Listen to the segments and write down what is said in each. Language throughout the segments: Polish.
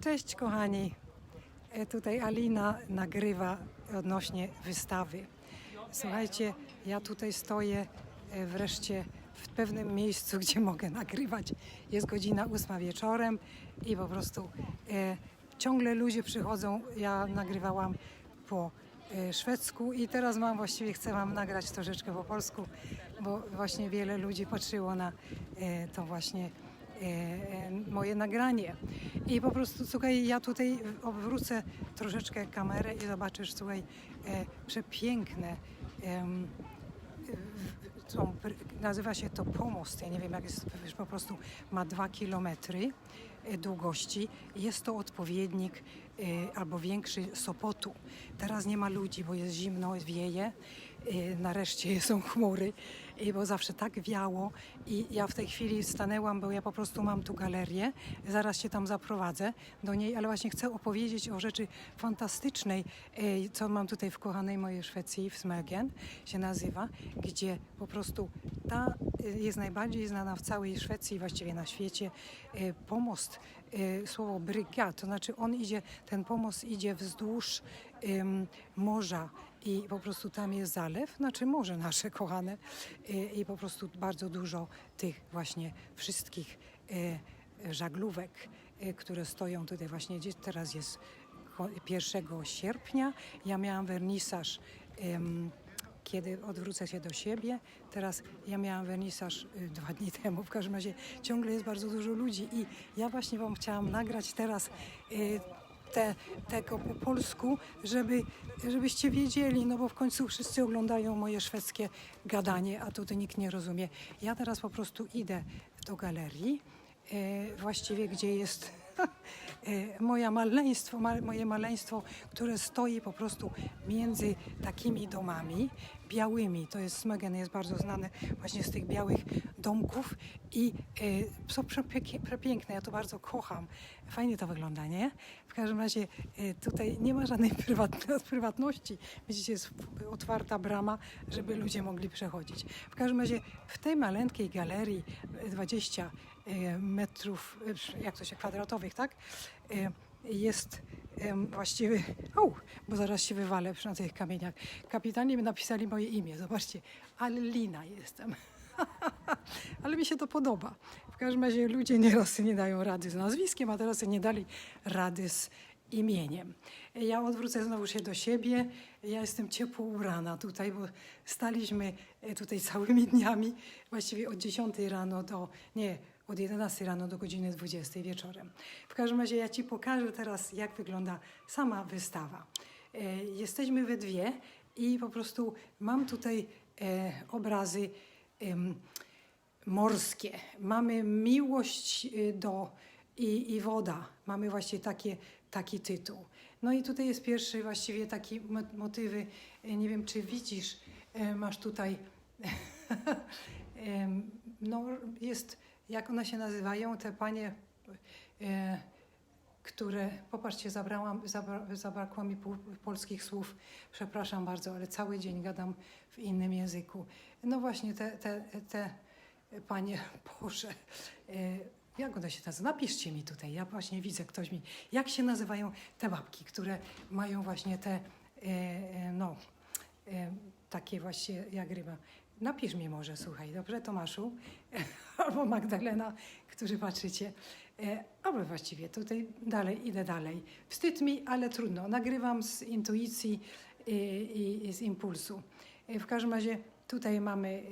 Cześć kochani. E, Tutaj Alina nagrywa odnośnie wystawy. Słuchajcie, ja tutaj stoję e, wreszcie w pewnym miejscu, gdzie mogę nagrywać. Jest godzina ósma wieczorem i po prostu e, ciągle ludzie przychodzą. Ja nagrywałam po e, szwedzku i teraz mam właściwie chcę wam nagrać troszeczkę po polsku, bo właśnie wiele ludzi patrzyło na e, to właśnie moje nagranie. I po prostu, słuchaj, ja tutaj obrócę troszeczkę kamerę i zobaczysz, słuchaj, e, przepiękne. pr- nazywa się to pomost. Ja nie wiem, jak jest, wiesz, po prostu ma dwa kilometry e, długości. Jest to odpowiednik e, albo większy Sopotu. Teraz nie ma ludzi, bo jest zimno, wieje. E, Nareszcie są chmury, e, bo zawsze tak wiało. I ja w tej chwili stanęłam, bo ja po prostu mam tu galerię. Zaraz się tam zaprowadzę do niej, ale właśnie chcę opowiedzieć o rzeczy fantastycznej, e, co mam tutaj w kochanej mojej Szwecji, w Smögen się nazywa, gdzie po prostu ta jest najbardziej znana w całej Szwecji, właściwie na świecie, pomost, słowo bryga, to znaczy on idzie, ten pomost idzie wzdłuż morza i po prostu tam jest zalew, znaczy morze nasze kochane e, i po prostu bardzo dużo tych właśnie wszystkich e, żaglówek, e, które stoją tutaj właśnie, gdzie teraz jest ko- 1 sierpnia. Ja miałam wernisaż, kiedy odwrócę się do siebie. Teraz ja miałam wernisaż dwa dni temu. W każdym razie ciągle jest bardzo dużo ludzi i ja właśnie Wam chciałam nagrać teraz te, tego po polsku, żeby, żebyście wiedzieli, no bo w końcu wszyscy oglądają moje szwedzkie gadanie, a tutaj nikt nie rozumie. Ja teraz po prostu idę do galerii, e, właściwie gdzie jest e, moje maleństwo, ma, moje maleństwo, które stoi po prostu między takimi domami białymi. To jest Smögen, jest bardzo znany właśnie z tych białych domków i e, są przepiękne, ja to bardzo kocham. Fajnie to wygląda, nie? W każdym razie e, tutaj nie ma żadnej prywatności. Widzicie, jest otwarta brama, żeby ludzie mogli przechodzić. W każdym razie w tej maleńkiej galerii e, 20 e, metrów, e, jak to się, kwadratowych, tak? E, Jest em, właściwie, o, bo zaraz się wywalę przy na tych kamieniach. Kapitalnie mi napisali moje imię, zobaczcie, Alina jestem. Ale mi się to podoba. W każdym razie ludzie nieraz nie dają rady z nazwiskiem, a teraz nie dali rady z imieniem. Ja odwrócę znowu się do siebie. Ja jestem ciepło ubrana tutaj, bo staliśmy e, tutaj całymi dniami, właściwie od 10 rano do, nie, od 11 rano do godziny 20 wieczorem. W każdym razie ja Ci pokażę teraz, jak wygląda sama wystawa. E, Jesteśmy we dwie i po prostu mam tutaj e, obrazy em, morskie. Mamy miłość y, do i, i woda. Mamy właśnie takie, taki tytuł. No i tutaj jest pierwszy właściwie taki mo- motywy. Y, Nie wiem, czy widzisz, y, masz tutaj no jest, jak one się nazywają, te panie, e, które, popatrzcie, zabrałam, zabra, zabrakło mi pół, polskich słów, przepraszam bardzo, ale cały dzień gadam w innym języku. No właśnie te, te, te panie, Boże, e, jak one się nazywają? Napiszcie mi tutaj, ja właśnie widzę, ktoś mi, jak się nazywają te babki, które mają właśnie te, e, e, no, e, takie właśnie jak ryba. Napisz mi może, słuchaj, dobrze, Tomaszu, albo Magdalena, którzy patrzycie. E, albo właściwie tutaj dalej, idę dalej. Wstyd mi, ale trudno. Nagrywam z intuicji i, i, i z impulsu. E, w każdym razie tutaj mamy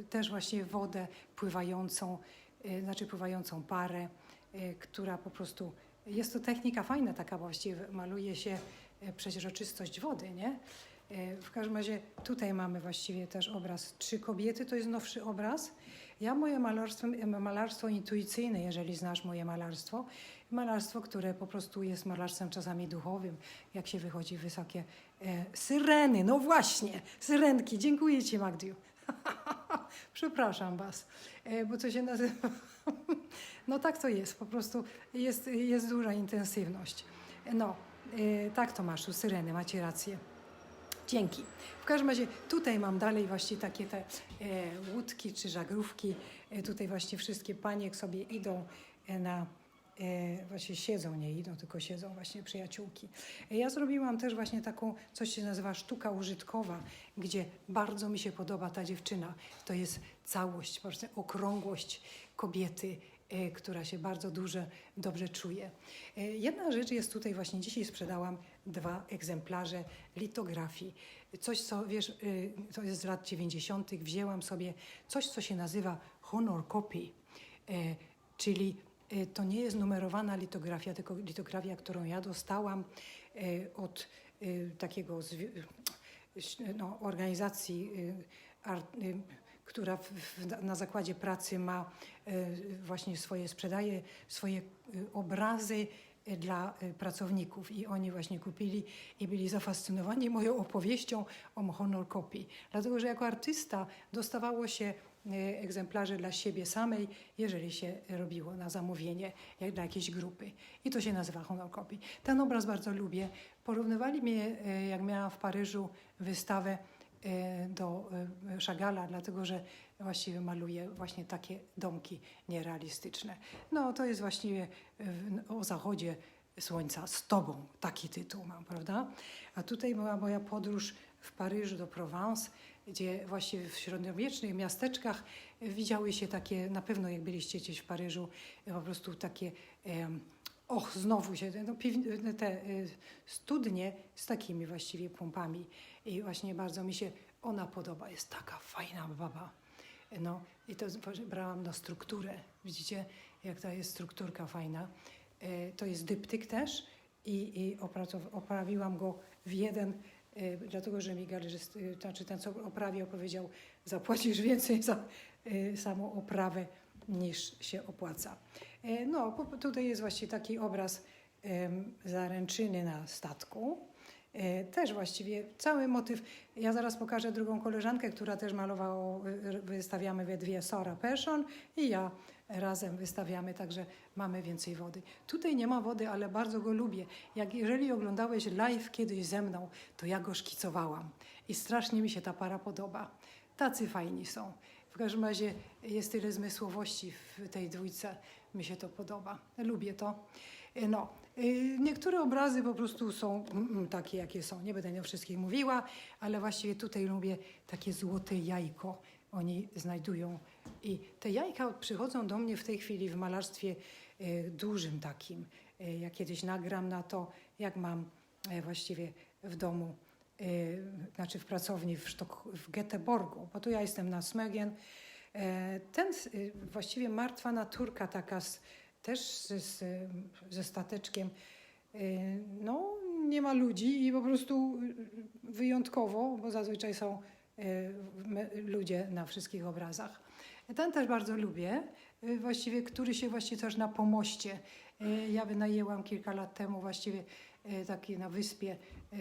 e, też właśnie wodę pływającą, znaczy pływającą parę, która po prostu, jest to technika fajna taka właściwie, maluje się przeźroczystość wody, nie? E, W każdym razie tutaj mamy właściwie też obraz Trzy kobiety, to jest nowszy obraz. Ja moje malarstwo, malarstwo intuicyjne, jeżeli znasz moje malarstwo, malarstwo, które po prostu jest malarstwem czasami duchowym, jak się wychodzi wysokie e, syreny, no właśnie, syrenki, dziękuję Ci Magdiu. Przepraszam Was, e, bo co się nazywa... No tak to jest, po prostu jest, jest duża intensywność. No, e, tak Tomaszu, syreny, macie rację. Dzięki. W każdym razie tutaj mam dalej właśnie takie te e, łódki czy żaglówki. E, tutaj właśnie wszystkie panie sobie idą e, na e, właśnie siedzą, nie idą, tylko siedzą właśnie przyjaciółki. E, Ja zrobiłam też właśnie taką, coś się nazywa sztuka użytkowa, gdzie bardzo mi się podoba ta dziewczyna. To jest całość, po prostu okrągłość kobiety, e, która się bardzo duże, dobrze czuje. E, Jedna rzecz jest tutaj właśnie, dzisiaj sprzedałam dwa egzemplarze litografii. Coś, co wiesz, y, to jest z lat 90., wzięłam sobie coś, co się nazywa honor copy, e, czyli e, to nie jest numerowana litografia, tylko litografia, którą ja dostałam e, od e, takiego no, organizacji, y, y, która na zakładzie pracy ma y, właśnie swoje, sprzedaje swoje y, obrazy y, dla y, pracowników i oni właśnie kupili i byli zafascynowani moją opowieścią o honor. Dlatego, że jako artysta dostawało się y, egzemplarze dla siebie samej, jeżeli się robiło na zamówienie jak dla jakiejś grupy. I to się nazywa honor copy. Ten obraz bardzo lubię. Porównywali mnie, y, jak miałam w Paryżu wystawę y, do y, Chagalla, dlatego że właściwie maluje właśnie takie domki nierealistyczne. No to jest właściwie y, o zachodzie słońca z tobą, taki tytuł mam, prawda? A tutaj była moja podróż w Paryżu do Provence, gdzie właściwie w średniowiecznych miasteczkach widziały się takie, na pewno jak byliście gdzieś w Paryżu, po prostu takie em, Och, znowu się, no, te y, studnie z takimi właściwie pompami. I właśnie bardzo mi się ona podoba. Jest taka fajna baba. No i to brałam na strukturę. Widzicie, jak ta jest strukturka fajna. Y, To jest dyptyk też i, i oprawiłam go w jeden, y, dlatego że mi galerzyst, y, znaczy ten, co oprawiał, powiedział, zapłacisz więcej za samą oprawę niż się opłaca. E, No, tutaj jest właśnie taki obraz zaręczyny na statku. E, Też właściwie cały motyw. Ja zaraz pokażę drugą koleżankę, która też malowała, y, wystawiamy we dwie Sora Persson i ja razem wystawiamy, także mamy więcej wody. Tutaj nie ma wody, ale bardzo go lubię. Jak jeżeli oglądałeś live kiedyś ze mną, to ja go szkicowałam i strasznie mi się ta para podoba. Tacy fajni są. W każdym razie jest tyle zmysłowości w tej dwójce. Mi się to podoba. Lubię to. Y, No, y, niektóre obrazy po prostu są mm, mm, takie, jakie są. Nie będę o wszystkich mówiła, ale właściwie tutaj lubię takie złote jajko. Oni znajdują. I te jajka przychodzą do mnie w tej chwili w malarstwie y, dużym takim. Ja kiedyś nagram na to, jak mam e, właściwie w domu znaczy w pracowni w, Sztok- w Göteborgu, bo tu ja jestem na Smegen. E, Ten właściwie martwa naturka taka z, też ze stateczkiem, y, no nie ma ludzi i po prostu wyjątkowo, bo zazwyczaj są y, ludzie na wszystkich obrazach. Ten też bardzo lubię, y, właściwie, który się właśnie też na pomoście. Ja wynajęłam kilka lat temu właściwie taki na wyspie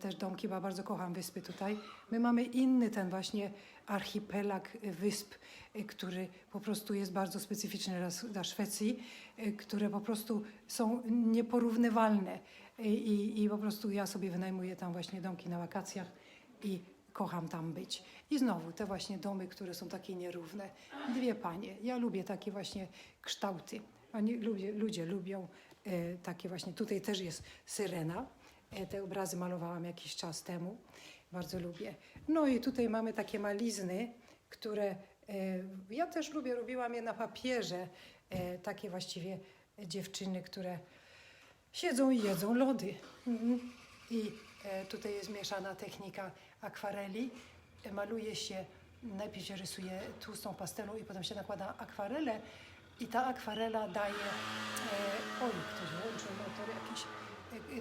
też domki, bo ja bardzo kocham wyspy tutaj. My mamy inny ten właśnie archipelag y, wysp, y, który po prostu jest bardzo specyficzny dla, Szwecji, y, które po prostu są nieporównywalne. I, i, po prostu ja sobie wynajmuję tam właśnie domki na wakacjach i kocham tam być. I znowu te właśnie domy, które są takie nierówne. Dwie panie. Ja lubię takie właśnie kształty. Oni, ludzie, ludzie lubią takie właśnie. Tutaj też jest syrena. E, te obrazy malowałam jakiś czas temu. Bardzo lubię. No i tutaj mamy takie malizny, które e, ja też lubię. Robiłam je na papierze. E, takie właściwie dziewczyny, które siedzą i jedzą lody. Mhm. I tutaj jest mieszana technika akwareli. Maluje się, najpierw się rysuje tłustą pastelą i potem się nakłada akwarelę. I ta akwarela daje, oj, ktoś włączył motor jakiś,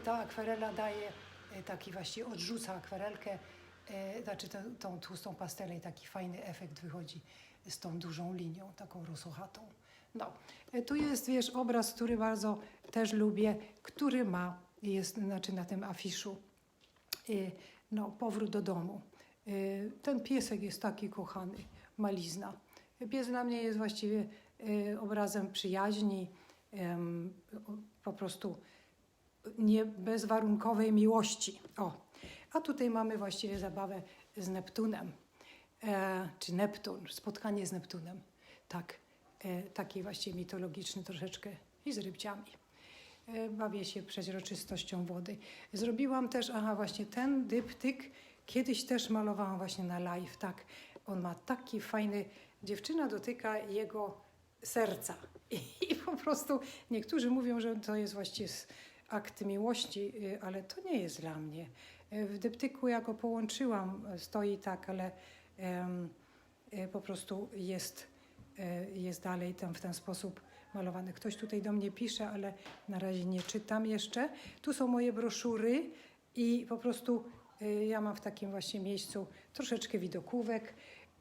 ta akwarela daje e, taki właśnie, odrzuca akwarelkę, e, znaczy tę, tą tłustą pastelę i taki fajny efekt wychodzi z tą dużą linią, taką rosochatą. No, e, tu jest, wiesz, obraz, który bardzo też lubię, który ma, jest znaczy na tym afiszu, no, powrót do domu. Ten piesek jest taki kochany, malizna. Pies dla mnie jest właściwie obrazem przyjaźni, po prostu nie bezwarunkowej miłości. O, a tutaj mamy właściwie zabawę z Neptunem, e, czy Neptun, spotkanie z Neptunem. Tak, e, taki właśnie mitologiczny troszeczkę i z rybciami. e, bawię się przeźroczystością wody. Zrobiłam też, aha, właśnie ten dyptyk kiedyś też malowałam właśnie na live, tak. On ma taki fajny, dziewczyna dotyka jego serca. I, I po prostu niektórzy mówią, że to jest właściwie akt miłości, y, ale to nie jest dla mnie. Y, W dyptyku ja go połączyłam, y, stoi tak, ale y, po prostu jest, jest dalej tam w ten sposób malowany. Ktoś tutaj do mnie pisze, ale na razie nie czytam jeszcze. Tu są moje broszury i po prostu ja mam w takim właśnie miejscu troszeczkę widokówek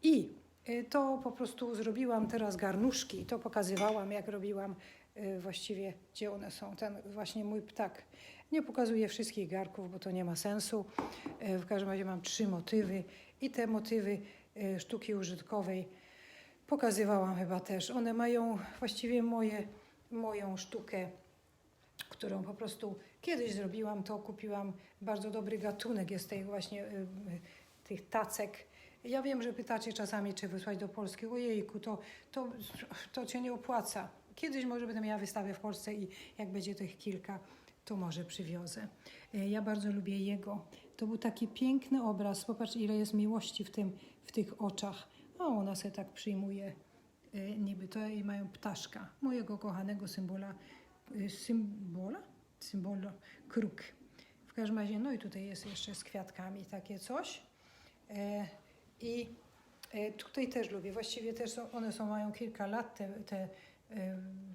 i to po prostu zrobiłam teraz garnuszki. To pokazywałam, jak robiłam właściwie, gdzie one są. Ten właśnie mój ptak. Nie pokazuję wszystkich garków, bo to nie ma sensu. Y, W każdym razie mam trzy motywy i te motywy y, sztuki użytkowej pokazywałam chyba też. One mają właściwie moje, moją sztukę, którą po prostu kiedyś zrobiłam, to kupiłam bardzo dobry gatunek jest tej właśnie y, y, tych tacek. Ja wiem, że pytacie czasami, czy wysłać do Polski. Ojejku, to, to, to cię nie opłaca. Kiedyś może będę miała wystawę w Polsce i jak będzie tych kilka, to może przywiozę. Y, Ja bardzo lubię jego. To był taki piękny obraz. Popatrz, ile jest miłości w, tym, w tych oczach. A ona se tak przyjmuje y, niby to i mają ptaszka, mojego kochanego symbola, y, symbola? Symbolu kruk. W każdym razie, no i tutaj jest jeszcze z kwiatkami takie coś. E, I e, tutaj też lubię, właściwie też są, one są, mają kilka lat, te, te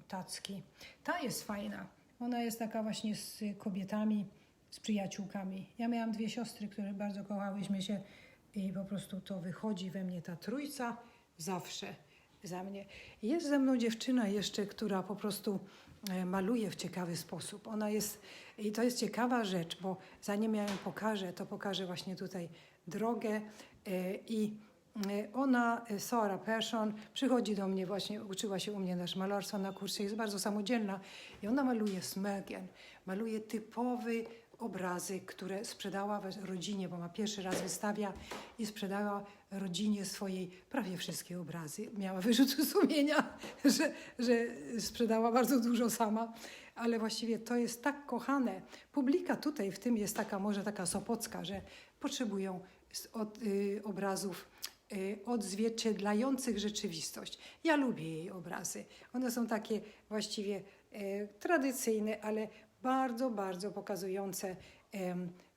tacki. Ta jest fajna. Ona jest taka właśnie z kobietami, z przyjaciółkami. Ja miałam dwie siostry, które bardzo kochałyśmy się i po prostu to wychodzi we mnie ta trójca zawsze za mnie. Jest ze mną dziewczyna jeszcze, która po prostu e, maluje w ciekawy sposób. Ona jest, i to jest ciekawa rzecz, bo zanim ja ją pokażę, to pokażę właśnie tutaj drogę e, i ona, e, Sara Persson, przychodzi do mnie właśnie, uczyła się u mnie nasz malarstwa na kursie, jest bardzo samodzielna i ona maluje smögen, maluje typowy obrazy, które sprzedała rodzinie, bo ma pierwszy raz wystawia i sprzedała rodzinie swojej prawie wszystkie obrazy. Miała wyrzuty sumienia, że, że sprzedała bardzo dużo sama, ale właściwie to jest tak kochane. Publika tutaj w tym jest taka, może taka sopocka, że potrzebują od, y, obrazów y, odzwierciedlających rzeczywistość. Ja lubię jej obrazy. One są takie właściwie y, tradycyjne, ale bardzo, bardzo pokazujące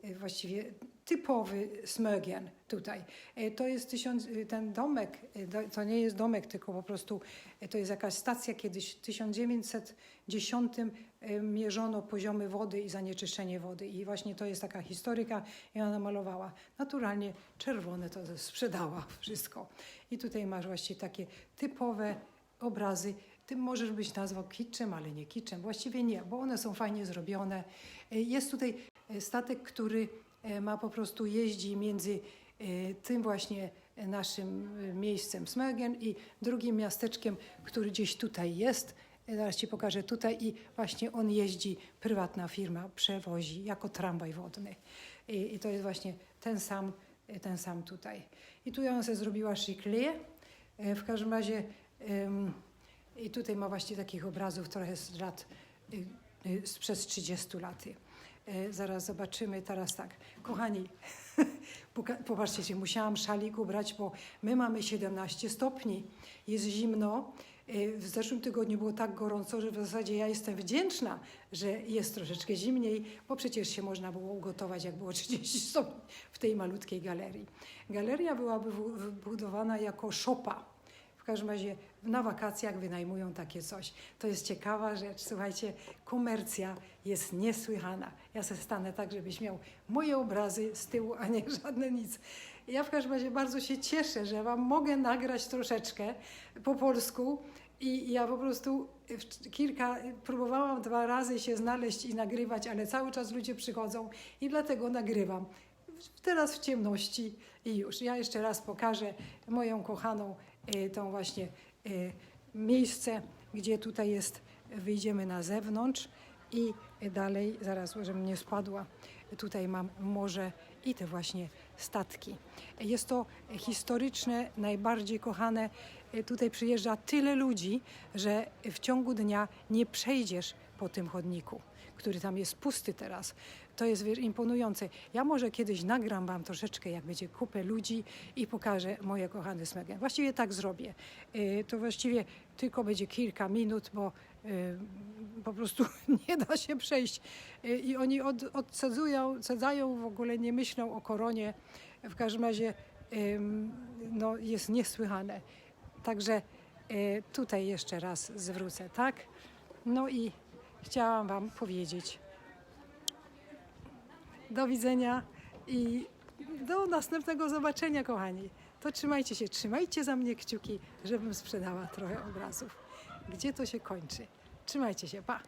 y, właściwie typowy smögen tutaj. E, To jest tysiąc, y, ten domek, do- to nie jest domek, tylko po prostu to jest jakaś stacja kiedyś w 1910 y, mierzono poziomy wody i zanieczyszczenie wody i właśnie to jest taka historyka i ona malowała. Naturalnie czerwone to sprzedała wszystko. I tutaj masz właśnie takie typowe obrazy. Ty możesz być nazwał kitczem, ale nie kitczem. Właściwie nie, bo one są fajnie zrobione. Y, Jest tutaj y, statek, który y, ma po prostu jeździ między tym właśnie naszym miejscem Smögen i drugim miasteczkiem, który gdzieś tutaj jest. Zaraz Ci pokażę tutaj i właśnie on jeździ, prywatna firma przewozi jako tramwaj wodny. I, i to jest właśnie ten sam, ten sam tutaj. I tu ja sobie zrobiła szyklię. Y, W każdym razie i tutaj ma właśnie takich obrazów trochę z lat, y, y, sprzed 30 lat. Y, Zaraz zobaczymy, teraz tak. Kochani, popatrzcie się, musiałam szalik ubrać, bo my mamy 17 stopni, jest zimno. W zeszłym tygodniu było tak gorąco, że w zasadzie ja jestem wdzięczna, że jest troszeczkę zimniej, bo przecież się można było ugotować, jak było 30 stopni w tej malutkiej galerii. Galeria byłaby wybudowana jako szopa. W każdym razie na wakacjach wynajmują takie coś. To jest ciekawa rzecz. Słuchajcie, komercja jest niesłychana. Ja se stanę tak, żebyś miał moje obrazy z tyłu, a nie żadne nic. Ja w każdym razie bardzo się cieszę, że Wam mogę nagrać troszeczkę po polsku i ja po prostu kilka, próbowałam dwa razy się znaleźć i nagrywać, ale cały czas ludzie przychodzą i dlatego nagrywam. Teraz w ciemności i już. Ja jeszcze raz pokażę moją kochaną tą właśnie y, miejsce, gdzie tutaj jest, wyjdziemy na zewnątrz i dalej, zaraz, żebym nie spadła, tutaj mam morze i te właśnie statki. Jest to historyczne, najbardziej kochane. Y, Tutaj przyjeżdża tyle ludzi, że w ciągu dnia nie przejdziesz po tym chodniku, który tam jest pusty teraz. To jest imponujące. Ja może kiedyś nagram wam troszeczkę, jak będzie kupę ludzi i pokażę moje kochane smegi. Właściwie tak zrobię. Y, To właściwie tylko będzie kilka minut, bo y, po prostu nie da się przejść. Y, I oni od, odsadzują, sadzają, w ogóle nie myślą o koronie. W każdym razie no, jest niesłychane. Także tutaj jeszcze raz zwrócę, tak? No i chciałam Wam powiedzieć do widzenia i do następnego zobaczenia, kochani. To trzymajcie się, trzymajcie za mnie kciuki, żebym sprzedała trochę obrazów. Gdzie to się kończy? Trzymajcie się, pa!